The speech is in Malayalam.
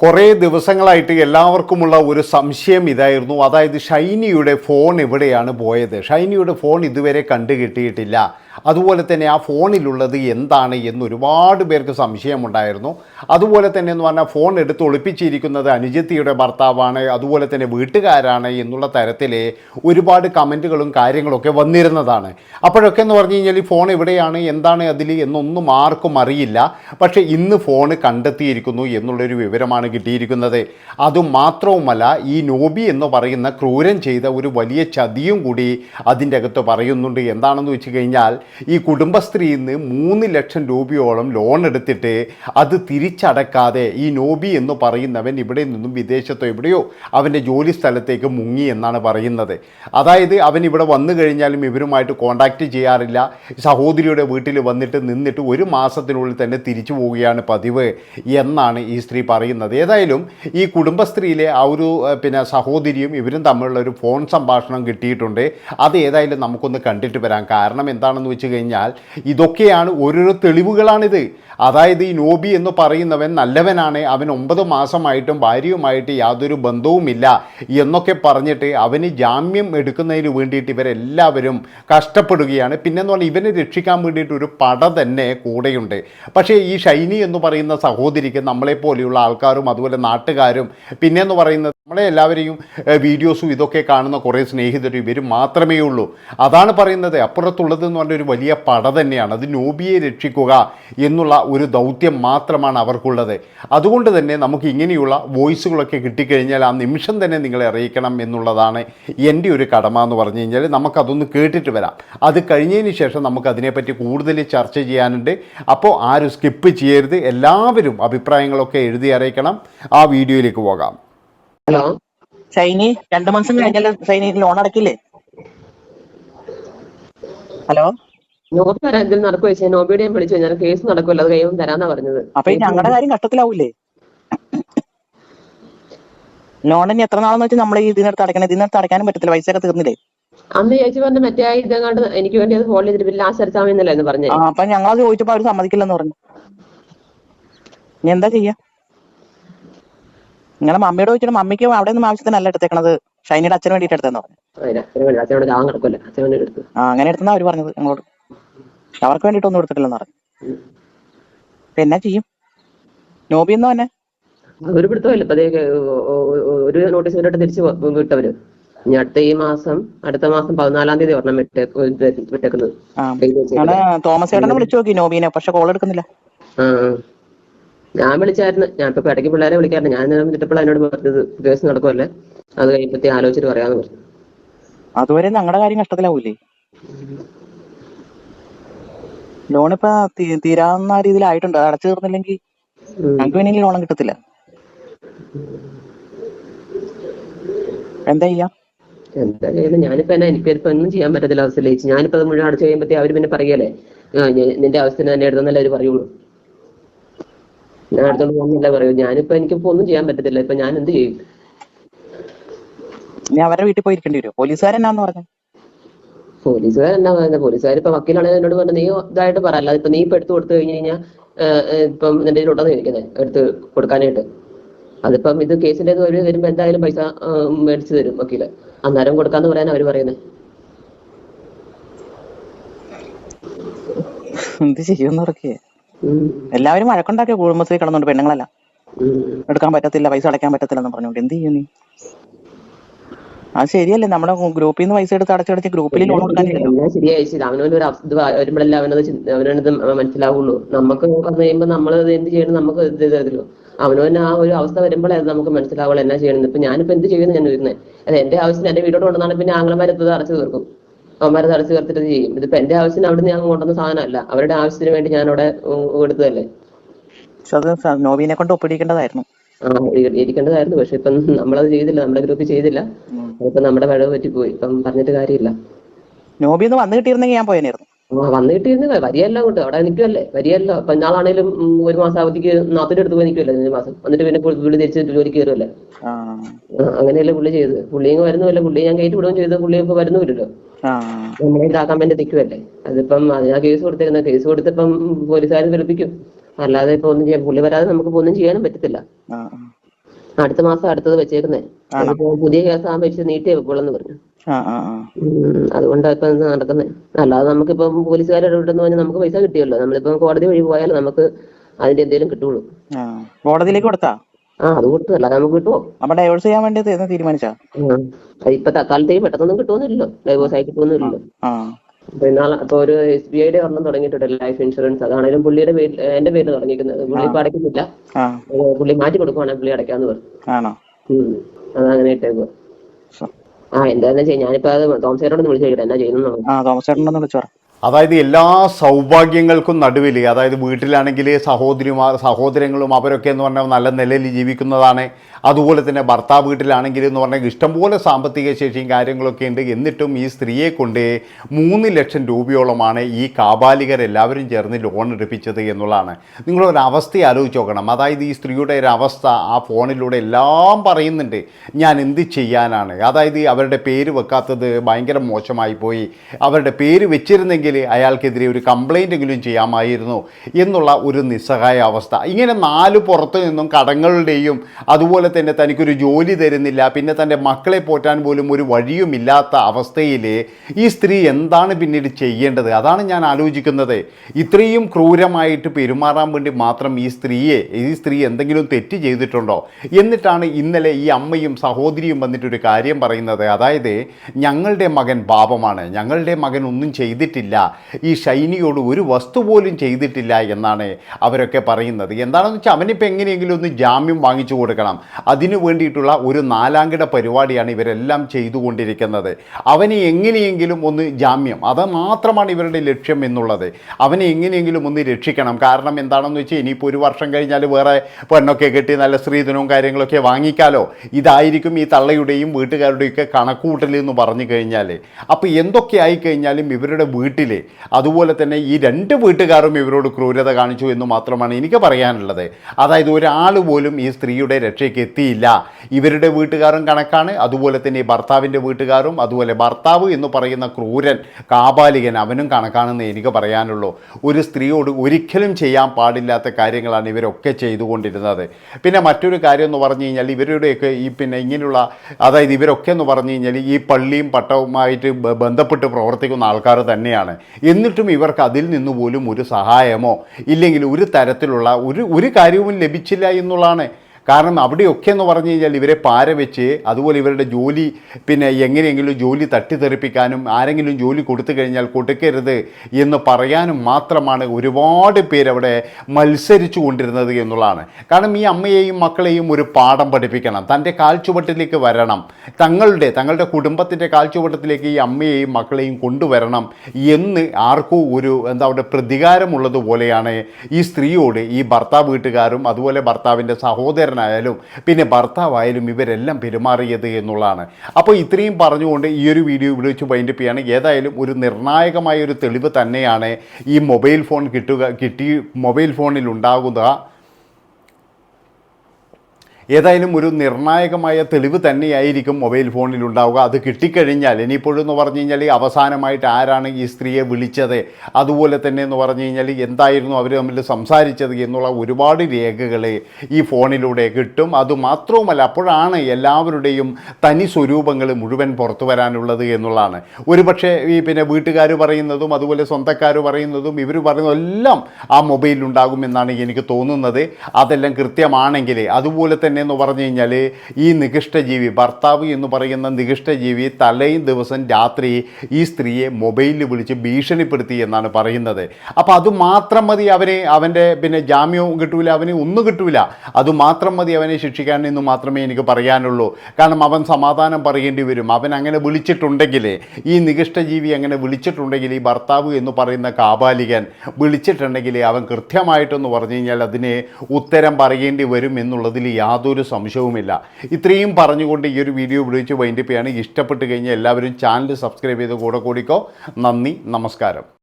കുറേ ദിവസങ്ങളായിട്ട് എല്ലാവർക്കുമുള്ള ഒരു സംശയം ഇതായിരുന്നു. അതായത് ഷൈനിയുടെ ഫോൺ എവിടെയാണ് പോയത്? ഷൈനിയുടെ ഫോൺ ഇതുവരെ കണ്ടു കിട്ടിയിട്ടില്ല അതുപോലെ തന്നെ ആ ഫോണിലുള്ളത് എന്താണ് എന്ന് ഒരുപാട് പേർക്ക് സംശയമുണ്ടായിരുന്നു. അതുപോലെ തന്നെ എന്ന് പറഞ്ഞാൽ ഫോൺ എടുത്ത് ഒളിപ്പിച്ചിരിക്കുന്നത് അനുജത്തിയുടെ ഭർത്താവാണ്. അതുപോലെ തന്നെ വീട്ടുകാരാണ് എന്നുള്ള തരത്തിൽ ഒരുപാട് കമന്റുകളും കാര്യങ്ങളൊക്കെ വന്നിരുന്നതാണ്. അപ്പോഴൊക്കെ എന്ന് പറഞ്ഞു കഴിഞ്ഞാൽ ഈ ഫോൺ എവിടെയാണ് എന്താണ് അതിൽ എന്നൊന്നും ആർക്കും അറിയില്ല. പക്ഷേ ഇന്ന് ഫോൺ കണ്ടെത്തിയിരിക്കുന്നു എന്നുള്ളൊരു വിവരമാണ് കിട്ടിയിരിക്കുന്നത്. അതുമാത്രവുമല്ല ഈ നോബി എന്ന് പറയുന്ന ക്രൂരൻ ചെയ്ത ഒരു വലിയ ചതിയും കൂടി അതിന്റെ അകത്ത് പറയുന്നുണ്ട്. എന്താണെന്ന് വെച്ച് കഴിഞ്ഞാൽ ഈ കുടുംബശ്രീയിൽ നിന്ന് മൂന്ന് ലക്ഷം രൂപയോളം ലോൺ എടുത്തിട്ട് അത് തിരിച്ചടക്കാതെ ഈ നോബി എന്ന് പറയുന്നവൻ ഇവിടെ നിന്നും വിദേശത്തോ എവിടെയോ അവന്റെ ജോലി സ്ഥലത്തേക്ക് മുങ്ങി എന്നാണ് പറയുന്നത്. അതായത് അവൻ ഇവിടെ വന്നു കഴിഞ്ഞാലും ഇവരുമായിട്ട് കോണ്ടാക്റ്റ് ചെയ്യാറില്ല. സഹോദരിയുടെ വീട്ടിൽ വന്നിട്ട് നിന്നിട്ട് ഒരു മാസത്തിനുള്ളിൽ തന്നെ തിരിച്ചു പോവുകയാണ് പതിവ് എന്നാണ് ഈ സ്ത്രീ പറയുന്നത്. ഏതായാലും ഈ കുടുംബശ്രീയിലെ ആ ഒരു പിന്നെ സഹോദരിയും ഇവരും തമ്മിലുള്ള ഒരു ഫോൺ സംഭാഷണം കിട്ടിയിട്ടുണ്ട്. അത് ഏതായാലും നമുക്കൊന്ന് കണ്ടിട്ട് വരാം. കാരണം എന്താണെന്ന് വെച്ച് കഴിഞ്ഞാൽ ഇതൊക്കെയാണ് ഓരോരോ തെളിവുകളാണിത്. അതായത് ഈ നോബി എന്ന് പറയുന്നവൻ നല്ലവനാണ് അവൻ ഒമ്പത് മാസമായിട്ടും ഭാര്യയുമായിട്ട് യാതൊരു ബന്ധവുമില്ല എന്നൊക്കെ പറഞ്ഞിട്ട് അവന് ജാമ്യം എടുക്കുന്നതിന് വേണ്ടിയിട്ട് ഇവരെല്ലാവരും കഷ്ടപ്പെടുകയാണ്. പിന്നെന്ന് പറഞ്ഞാൽ ഇവനെ രക്ഷിക്കാൻ വേണ്ടിയിട്ട് ഒരു പട തന്നെ കൂടെയുണ്ട്. പക്ഷേ ഈ ഷൈനി എന്ന് പറയുന്ന സഹോദരിക്ക് നമ്മളെപ്പോലെയുള്ള ആൾക്കാരും അതുപോലെ നാട്ടുകാരും. പിന്നെന്ന് പറയുന്നത് നമ്മളെ എല്ലാവരെയും വീഡിയോസും ഇതൊക്കെ കാണുന്ന കുറേ സ്നേഹിതരും ഇവർ മാത്രമേ ഉള്ളൂ. അതാണ് പറയുന്നത്. അപ്പുറത്തുള്ളത് എന്ന് പറഞ്ഞ ഒരു വലിയ പട തന്നെയാണ്. അത് നോബിയെ രക്ഷിക്കുക എന്നുള്ള ഒരു ദൗത്യം മാത്രമാണ് അവർക്കുള്ളത്. അതുകൊണ്ട് തന്നെ നമുക്ക് ഇങ്ങനെയുള്ള വോയിസുകളൊക്കെ കിട്ടിക്കഴിഞ്ഞാൽ ആ നിമിഷം തന്നെ നിങ്ങളെ അറിയിക്കണം എന്നുള്ളതാണ് എന്റെ ഒരു കടമ എന്ന് പറഞ്ഞു കഴിഞ്ഞാൽ നമുക്കതൊന്ന് കേട്ടിട്ട് വരാം. അത് കഴിഞ്ഞതിന് ശേഷം നമുക്ക് അതിനെപ്പറ്റി കൂടുതൽ ചർച്ച ചെയ്യാനുണ്ട്. അപ്പോൾ ആരും സ്കിപ്പ് ചെയ്യരുത്. എല്ലാവരും അഭിപ്രായങ്ങളൊക്കെ എഴുതി അറിയിക്കണം. ആ വീഡിയോയിലേക്ക് പോകാം. ഹലോ. ഷൈനി രണ്ടു മാസം കഴിഞ്ഞാൽ ഷൈനി ലോൺ അടക്കില്ലേ? ഹലോ. നോബി എന്തെങ്കിലും നടക്കുക വെച്ചാൽ നോബിയുടെ ഞാൻ വിളിച്ചു. ഞാൻ കേസ് നടക്കുമല്ലോ അത് കഴിയുമ്പോൾ തരാന്നാ പറഞ്ഞത്. അപ്പൊ ഞങ്ങളുടെ കാര്യം കഷ്ടത്തിലാവൂലേ ലോൺ ഇനി എത്ര നാളെന്ന് വെച്ചാൽ നമ്മൾ ഇതിനടുത്ത് അടക്കണം ഇതിനടുത്ത് അടക്കാനും പറ്റത്തില്ല. പൈസ ഒക്കെ തീർന്നില്ലേ? അന്ന് ചേച്ചി പറഞ്ഞ മറ്റേ ആ ഇതങ്ങാണ്ട് എനിക്ക് വേണ്ടി അത് ഫോളോ ചെയ്തിട്ട് പിന്നെ ലാസ്റ്റ് അടിച്ചാമെന്നല്ലേ എന്ന് പറഞ്ഞു. ആ അപ്പൊ ഞങ്ങളത് ചോദിച്ചപ്പോ അവർ സമ്മതിക്കില്ലെന്ന് പറഞ്ഞു. ഇനി എന്താ ചെയ്യാ? നിങ്ങളെ മമ്മിയോട് ചോദിച്ചിട്ട് മമ്മിക്ക് അവിടെ നിന്നും ആവശ്യത്തിനല്ല എടുത്തേക്കണത്. ഷൈനിയുടെ അച്ഛന് വേണ്ടിട്ട് എടുത്തെന്ന് പറഞ്ഞു. ആ അങ്ങനെ എടുത്തെന്നാ അവർ പറഞ്ഞത് ഞങ്ങളോട് അവർക്ക് വേണ്ടിട്ടൊന്നും എടുത്തിട്ടില്ലെന്ന് പറഞ്ഞു. പിന്നെ ചെയ്യും? നോബി എന്ന് തന്നെ ഒരു പിടുത്തമില്ല. ഒരു നോട്ടീസ് ഇട്ടിട്ട് തിരിച്ച് വിട്ടവര്. ഇനി അടുത്ത ഈ മാസം അടുത്ത മാസം പതിനാലാം തീയതി ഒരെണ്ണം വിട്ടേ വിട്ടേക്കുന്നത്. തോമസ് ചേട്ടനെ വിളിച്ചു നോക്കി നോബീനെ. പക്ഷെ കോൾ എടുക്കുന്നില്ല. ഞാൻ വിളിച്ചായിരുന്നു. ഞാൻ ഇപ്പൊ ഇടയ്ക്ക് പിള്ളേരെ വിളിക്കാറുണ്ട്. ഞാൻ എന്നിട്ടിപ്പോൾ എന്നോട് പറഞ്ഞത്. കേസ് നടക്കുമല്ലേ അത് കഴിയുമ്പത്തേ ആലോചിച്ചിട്ട് പറയാന്ന് പറഞ്ഞു. അതുവരെ ഞങ്ങളുടെ കാര്യം കഷ്ടത്തിലാവൂലേ? ലോൺ ഇപ്പൊ തീരാവുന്ന രീതിയിലായിട്ടുണ്ട് അത് അടച്ചു തീർന്നില്ലെങ്കിൽ. ഞങ്ങൾക്ക് വേണമെങ്കിൽ ലോൺ കിട്ടത്തില്ല. എന്താ ചെയ്യാ? എന്താ ചെയ്യുന്നത് ഞാനിപ്പോ എന്നാ എനിക്കിപ്പോ ഒന്നും ചെയ്യാൻ പറ്റത്തില്ല അവസ്ഥ ചേച്ചി ഞാനിപ്പോ അത് മുഴുവൻ അടച്ചു കഴിയുമ്പത്തേ അവർ പിന്നെ പറയല്ലേ? നിന്റെ അവസ്ഥ തന്നെ എടുത്തെന്നല്ലേ അവർ പറയുള്ളൂ. ഞാൻ അടുത്തോട് പോകുന്നില്ല പറയൂ. ഞാനിപ്പോ എനിക്കിപ്പോ ഒന്നും ചെയ്യാൻ പറ്റത്തില്ല. ഇപ്പൊ ഞാൻ എന്ത് ചെയ്യും? ഇനി അവരുടെ വീട്ടിൽ പോയി വരും. പോലീസുകാരെന്നാന്ന് പറഞ്ഞു? പോലീസുകാർ എന്നാ പറയുന്നത് പോലീസുകാർ ഇപ്പൊ വക്കീലാണെങ്കിൽ എന്നോട് പറഞ്ഞു നീ ഇതായിട്ട് പറ. അല്ലാതെ ഇപ്പൊ നീ ഇപ്പൊ എടുത്തു കൊടുത്തു കഴിഞ്ഞു കഴിഞ്ഞാൽ ഇപ്പം നിന്റെ കയ്യിലുണ്ടെന്ന് ചോദിക്കുന്നത് എടുത്ത് കൊടുക്കാനായിട്ട്. അതിപ്പം ഇത് കേസിന്റെ ഒരു വരുമ്പോ എന്തായാലും പൈസ മേടിച്ചു തരും വക്കീൽ. അന്നേരം കൊടുക്കാന്ന് പറയാൻ അവർ പറയുന്നത് എന്ത് ചെയ്യുമെന്ന് ഉറക്കേ. എല്ലാവരും വഴക്കുണ്ടാക്കിയ കുടുംബശ്രീ കിടന്നുണ്ട് പെണ്ണുങ്ങളല്ല. എടുക്കാൻ പറ്റത്തില്ല പൈസ അടയ്ക്കാൻ പറ്റത്തില്ലെന്ന് പറഞ്ഞുകൊണ്ട്. എന്ത് ചെയ്യും നീ? അത് ശരിയല്ലേ നമ്മുടെ ഗ്രൂപ്പിൽ നിന്ന് പൈസ എടുത്ത് അടച്ചടച്ച് ഗ്രൂപ്പിൽ ലോൺ കൊടുക്കാനില്ലല്ലോ ശരിയായി ഇത് വരുമ്പോഴല്ലേ അവനത് അവനത് മനസ്സിലാവുള്ളൂ. നമുക്ക് കഴിയുമ്പോൾ നമ്മൾ എന്ത് ചെയ്യണം നമുക്ക് ഇത് അവനവന് ആ ഒരു അവസ്ഥ വരുമ്പോഴേ അത് നമുക്ക് മനസ്സിലാവുള്ളൂ എന്നാ ചെയ്യണം ഇപ്പൊ ഞാനിപ്പോ എന്ത് ചെയ്യുന്നു ഞാൻ വരുന്നത് അത് എന്റെ ആവശ്യത്തിന് എന്റെ വീടോട് കൊണ്ടുവന്നാണ് പിന്നെ ആംഗ്ലമാരത്ത് അടച്ചു തീർക്കും. അവന്മാരത് തടസ്സം ചേർത്തിട്ട് ചെയ്യും. ഇതിപ്പോ എന്റെ ആവശ്യത്തിന് അവിടെ നിന്ന് ഞാൻ കൊണ്ടുവന്ന സാധനമല്ല. അവരുടെ ആവശ്യത്തിന് വേണ്ടി ഞാൻ അവിടെ എടുത്തതല്ലേ അത് കൊണ്ട് ഒപ്പിടിക്കേണ്ടതായിരുന്നു. ആ ഇരി- ഇരിക്കേണ്ടതായിരുന്നു പക്ഷെ ഇപ്പം നമ്മളത് ചെയ്തില്ല. നമ്മുടെ ഗ്രൂപ്പ് ചെയ്തില്ല. അതിപ്പോ നമ്മുടെ പിഴവ് പറ്റിപ്പോയി. ഇപ്പം പറഞ്ഞിട്ട് കാര്യമില്ല. നോബി ഒന്ന് വന്നു കിട്ടിയിരുന്നെങ്കിൽ ഞാൻ പോയനായിരുന്നു. ആ, ഇരുന്ന് വരിയല്ല അങ്ങോട്ട്. അവിടെ നിൽക്കുമല്ലേ വരിയല്ല ഇപ്പൊ ഇന്നാളാണേലും ഒരു മാസം അവധിക്ക് നാത്തിന്റെ അടുത്ത് പോയി നിൽക്കുമല്ലേ ഒരു മാസം. എന്നിട്ട് പിന്നെ പുള്ളി തിരിച്ച് ജോലിക്ക് കയറുമല്ലേ അങ്ങനെയല്ലേ പുള്ളി ചെയ്ത് പുള്ളി ഇങ്ങ് അല്ലെ? പുള്ളി ഞാൻ കയറ്റി വിടുകയും ചെയ്ത്. പുള്ളി ഇപ്പൊ വരുന്നുമില്ലല്ലോ ആ. നമ്മളെ ഇതാക്കാൻ വേണ്ടി നിൽക്കുമല്ലേ അതിപ്പം അതിനാ കേസ് കൊടുത്തിരുന്ന കേസ് കൊടുത്തിപ്പം പോലീസുകാർ തെളിപ്പിക്കും അല്ലാതെ ഇപ്പൊ ഒന്നും ചെയ്യാൻ പുള്ളി വരാതെ നമുക്ക് ഒന്നും ചെയ്യാനും പറ്റത്തില്ല. അടുത്ത മാസം അടുത്തത് വെച്ചേക്കുന്നേ. പുതിയ കേസ് ആകുമ്പോ നീട്ടിയേ വെക്കുള്ളൂ പറഞ്ഞു. ആ ആ ആ. ഉം, അതുകൊണ്ടാ ഇപ്പൊ ഇത് നടക്കുന്നത് അല്ലാതെ നമുക്കിപ്പം പോലീസുകാരുടെ ഇവിടുന്ന് പറഞ്ഞാൽ നമുക്ക് പൈസ കിട്ടിയല്ലോ. നമ്മളിപ്പോ കോടതി വഴി പോയാൽ നമുക്ക് അതിന്റെ എന്തെങ്കിലും കിട്ടുള്ളൂ. കോടതിയിലേക്ക് കൊടുത്താ? ആ അത് കൊടുത്തു അല്ലാതെ നമുക്ക് കിട്ടുമോ അപ്പൊ ഡൈവോഴ്സ് ചെയ്യാൻ വേണ്ടി തീരുമാനിച്ചാ? ഇപ്പൊ തൽക്കാലത്തേക്ക് പെട്ടെന്നൊന്നും കിട്ടുമെന്നില്ലല്ലോ ഡൈവോഴ്സ് ആയി കിട്ടുമെന്നില്ലല്ലോ ഇപ്പൊ ഒരു എസ് ബി ഐയുടെ ഒരെണ്ണം തുടങ്ങിയിട്ടുണ്ട് ലൈഫ് ഇൻഷുറൻസ് അതാണേലും പുള്ളിയുടെ പേരിൽ എന്റെ പേരിൽ തുടങ്ങിയിരിക്കുന്നത്. പുള്ളി ഇപ്പൊ അടയ്ക്കുന്നില്ല. പുള്ളി മാറ്റി കൊടുക്കുവാണെങ്കിൽ പുള്ളി അടയ്ക്കാന്ന് പറഞ്ഞു. അതങ്ങനെ ഇട്ടേക്കുക ശ്ശോ. ആ എന്താന്ന് വെച്ചാൽ ഞാനിപ്പോ അത് ചേട്ടനോട് വിളിച്ചു ചോദിക്കട്ടെ എന്നാ ചെയ്യുന്നു തോമസ് ചേട്ടനോട് വിളിച്ചു പറ. അതായത് എല്ലാ സൗഭാഗ്യങ്ങൾക്കും നടുവിൽ അതായത് വീട്ടിലാണെങ്കിൽ സഹോദരിമാർ സഹോദരങ്ങളും അവരൊക്കെ എന്ന് പറഞ്ഞാൽ നല്ല നിലയിൽ ജീവിക്കുന്നതാണ്. അതുപോലെ തന്നെ ഭർത്താവ് വീട്ടിലാണെങ്കിൽ എന്ന് പറഞ്ഞാൽ ഇഷ്ടംപോലെ സാമ്പത്തിക ശേഷിയും കാര്യങ്ങളൊക്കെ ഉണ്ട്. എന്നിട്ടും ഈ സ്ത്രീയെ കൊണ്ട് മൂന്ന് ലക്ഷം രൂപയോളമാണ് ഈ കാബാലികരെല്ലാവരും ചേർന്ന് ലോൺ എടുപ്പിച്ചത് എന്നുള്ളതാണ്. നിങ്ങളൊരു അവസ്ഥ ആലോചിച്ച് നോക്കണം. അതായത് ഈ സ്ത്രീയുടെ ഒരു അവസ്ഥ ആ ഫോണിലൂടെ എല്ലാം പറയുന്നുണ്ട്. ഞാൻ എന്ത് ചെയ്യാനാണ്? അതായത് അവരുടെ പേര് വെക്കാത്തത് ഭയങ്കര മോശമായി പോയി. അവരുടെ പേര് വെച്ചിരുന്നെങ്കിൽ അയാൾക്കെതിരെ ഒരു കംപ്ലൈന്റ് എങ്കിലും ചെയ്യാമായിരുന്നു എന്നുള്ള ഒരു നിസ്സഹായ അവസ്ഥ. ഇങ്ങനെ നാല് പുറത്തു നിന്നും കടങ്ങളുടെയും അതുപോലെ തന്നെ തനിക്കൊരു ജോലി തരുന്നില്ല പിന്നെ തന്റെ മക്കളെ പോറ്റാൻ പോലും ഒരു വഴിയുമില്ലാത്ത അവസ്ഥയിൽ ഈ സ്ത്രീ എന്താണ് പിന്നീട് ചെയ്യേണ്ടത്? അതാണ് ഞാൻ ആലോചിക്കുന്നത്. ഇത്രയും ക്രൂരമായിട്ട് പെരുമാറാൻ വേണ്ടി മാത്രം ഈ സ്ത്രീയെ ഈ സ്ത്രീ എന്തെങ്കിലും തെറ്റ് ചെയ്തിട്ടുണ്ടോ? എന്നിട്ടാണ് ഇന്നലെ ഈ അമ്മയും സഹോദരിയും വന്നിട്ടൊരു കാര്യം പറയുന്നത്. അതായത് ഞങ്ങളുടെ മകൻ പാപമാണ്. ഞങ്ങളുടെ മകൻ ഒന്നും ചെയ്തിട്ടില്ല. ഈ ഷൈനിയോട് ഒരു വസ്തു പോലും ചെയ്തിട്ടില്ല എന്നാണ് അവരൊക്കെ പറയുന്നത്. എന്താണെന്ന് വെച്ചാൽ അവനിപ്പോൾ എങ്ങനെയെങ്കിലും ഒന്ന് ജാമ്യം വാങ്ങിച്ചു കൊടുക്കണം. അതിനു വേണ്ടിയിട്ടുള്ള ഒരു നാലാംകിട പരിപാടിയാണ് ഇവരെല്ലാം ചെയ്തുകൊണ്ടിരിക്കുന്നത്. അവനെ എങ്ങനെയെങ്കിലും ഒന്ന് ജാമ്യം അത് മാത്രമാണ് ഇവരുടെ ലക്ഷ്യം എന്നുള്ളത്. അവനെ എങ്ങനെയെങ്കിലും ഒന്ന് രക്ഷിക്കണം. കാരണം എന്താണെന്ന് വെച്ചാൽ ഇനിയിപ്പോൾ ഒരു വർഷം കഴിഞ്ഞാൽ വേറെ പെണ്ണൊക്കെ കെട്ടി നല്ല സ്ത്രീധനവും കാര്യങ്ങളൊക്കെ വാങ്ങിക്കാലോ. ഇതായിരിക്കും ഈ തള്ളയുടെയും വീട്ടുകാരുടെയൊക്കെ കണക്കുകൂട്ടൽ എന്ന് പറഞ്ഞു കഴിഞ്ഞാൽ അപ്പോൾ എന്തൊക്കെ ആയിക്കഴിഞ്ഞാലും ഇവരുടെ വീട്ടിൽ അതുപോലെ തന്നെ ഈ രണ്ട് വീട്ടുകാരും ഇവരോട് ക്രൂരത കാണിച്ചു എന്ന് മാത്രമാണ് എനിക്ക് പറയാനുള്ളത്. അതായത് ഒരാൾ പോലും ഈ സ്ത്രീയുടെ രക്ഷയ്ക്ക് എത്തിയില്ല. ഇവരുടെ വീട്ടുകാരും കണക്കാണ്. അതുപോലെ തന്നെ ഈ ഭർത്താവിന്റെ വീട്ടുകാരും അതുപോലെ ഭർത്താവ് എന്ന് പറയുന്ന ക്രൂരൻ കാബാലികൻ അവനും കണക്കാണെന്ന് എനിക്ക് പറയാനുള്ളൂ. ഒരു സ്ത്രീയോട് ഒരിക്കലും ചെയ്യാൻ പാടില്ലാത്ത കാര്യങ്ങളാണ് ഇവരൊക്കെ ചെയ്തുകൊണ്ടിരുന്നത്. പിന്നെ മറ്റൊരു കാര്യം എന്ന് പറഞ്ഞു കഴിഞ്ഞാൽ ഇവരുടെയൊക്കെ ഈ പിന്നെ ഇങ്ങനെയുള്ള അതായത് ഇവരൊക്കെ എന്ന് പറഞ്ഞു കഴിഞ്ഞാൽ ഈ പള്ളിയും പട്ടവുമായിട്ട് ബന്ധപ്പെട്ട് പ്രവർത്തിക്കുന്ന ആൾക്കാർ തന്നെയാണ്. എന്നിട്ടും ഇവർക്ക് അതിൽ നിന്ന് പോലും ഒരു സഹായമോ ഇല്ലെങ്കിൽ ഒരു തരത്തിലുള്ള ഒരു ഒരു കാര്യവും ലഭിച്ചില്ല എന്നുള്ളതാണ് കാരണം അവിടെയൊക്കെ എന്ന് പറഞ്ഞു കഴിഞ്ഞാൽ ഇവരെ പാര വെച്ച് അതുപോലെ ഇവരുടെ ജോലി പിന്നെ എങ്ങനെയെങ്കിലും ജോലി തട്ടിത്തെറിപ്പിക്കാനും ആരെങ്കിലും ജോലി കൊടുത്തു കഴിഞ്ഞാൽ കൊടുക്കരുത് എന്ന് പറയാനും മാത്രമാണ് ഒരുപാട് പേരവിടെ മത്സരിച്ചു കൊണ്ടിരുന്നത് എന്നുള്ളതാണ്. കാരണം ഈ അമ്മയെയും മക്കളെയും ഒരു പാഠം പഠിപ്പിക്കണം. തന്റെ കാൽച്ചുവട്ടിലേക്ക് വരണം. തങ്ങളുടെ തങ്ങളുടെ കുടുംബത്തിന്റെ കാൽച്ചുവട്ടത്തിലേക്ക് ഈ അമ്മയെയും മക്കളെയും കൊണ്ടുവരണം എന്ന് ആർക്കും ഒരു എന്താ പറയുക പ്രതികാരമുള്ളതുപോലെയാണ് ഈ സ്ത്രീയോട് ഈ ഭർത്താവ് വീട്ടുകാരും അതുപോലെ ഭർത്താവിന്റെ സഹോദരനായാലും പിന്നെ ഭർത്താവായാലും ഇവരെല്ലാം പെരുമാറിയത് എന്നുള്ളതാണ്. അപ്പോൾ ഇത്രയും പറഞ്ഞുകൊണ്ട് ഈ ഒരു വീഡിയോ ഇവിടെ വെച്ച് വൈൻഡപ്പ് ചെയ്യാണ്. ഏതായാലും ഒരു നിർണായകമായ ഒരു തെളിവ് തന്നെയാണ് ഈ മൊബൈൽ ഫോൺ കിട്ടുക കിട്ടി മൊബൈൽ ഫോണിൽ ഉണ്ടാകുക ഏതായാലും ഒരു നിർണായകമായ തെളിവ് തന്നെയായിരിക്കും മൊബൈൽ ഫോണിൽ ഉണ്ടാവുക അത് കിട്ടിക്കഴിഞ്ഞാൽ ഇനിയിപ്പോഴെന്ന് പറഞ്ഞു കഴിഞ്ഞാൽ അവസാനമായിട്ട് ആരാണ് ഈ സ്ത്രീയെ വിളിച്ചത്? അതുപോലെ തന്നെ എന്ന് പറഞ്ഞു കഴിഞ്ഞാൽ എന്തായിരുന്നു അവർ തമ്മിൽ സംസാരിച്ചത് എന്നുള്ള ഒരുപാട് രേഖകൾ ഈ ഫോണിലൂടെ കിട്ടും. അതുമാത്രവുമല്ല അപ്പോഴാണ് എല്ലാവരുടെയും തനി സ്വരൂപങ്ങൾ മുഴുവൻ പുറത്തു വരാനുള്ളത് എന്നുള്ളതാണ്. ഒരുപക്ഷെ ഈ പിന്നെ വീട്ടുകാർ പറയുന്നതും അതുപോലെ സ്വന്തക്കാർ പറയുന്നതും ഇവർ പറയുന്നതും എല്ലാം ആ മൊബൈലിലുണ്ടാകുമെന്നാണ് എനിക്ക് തോന്നുന്നത്. അതെല്ലാം കൃത്യമാണെങ്കിൽ അതുപോലെ തന്നെ എന്ന് പറഞ്ഞു കഴിഞ്ഞാൽ ഈ നികിഷ്ടജീവി ഭർത്താവ് എന്ന് പറയുന്ന നികിഷ്ടജീവി തലേയും ദിവസം രാത്രി ഈ സ്ത്രീയെ മൊബൈലിൽ വിളിച്ച് ഭീഷണിപ്പെടുത്തി എന്നാണ് പറയുന്നത്. അപ്പോൾ അത് മാത്രം മതി അവനെ അവന്റെ പിന്നെ ജാമ്യവും കിട്ടൂല അവന് ഒന്നും കിട്ടൂല. അത് മാത്രം മതി അവനെ ശിക്ഷിക്കാൻ എന്ന് മാത്രമേ എനിക്ക് പറയാനുള്ളൂ. കാരണം അവൻ സമാധാനം പറയേണ്ടി വരും. അവൻ അങ്ങനെ വിളിച്ചിട്ടുണ്ടെങ്കിൽ ഈ നികിഷ്ടജീവി അങ്ങനെ വിളിച്ചിട്ടുണ്ടെങ്കിൽ ഈ ഭർത്താവ് എന്ന് പറയുന്ന കാബാലികൻ വിളിച്ചിട്ടുണ്ടെങ്കിൽ അവൻ കൃത്യമായിട്ടെന്ന് പറഞ്ഞു കഴിഞ്ഞാൽ അതിന് ഉത്തരം പറയേണ്ടി വരും എന്നുള്ളതിൽ യാതൊരു സംശയവുമില്ല. ഇത്രയും പറഞ്ഞുകൊണ്ട് ഈ ഒരു വീഡിയോ വിളിച്ച് വൈൻഡപ്പ് ഇഷ്ടപ്പെട്ട് കഴിഞ്ഞാൽ എല്ലാവരും ചാനൽ സബ്സ്ക്രൈബ് ചെയ്ത് കൂടെ കൂടിക്കോ. നന്ദി നമസ്കാരം.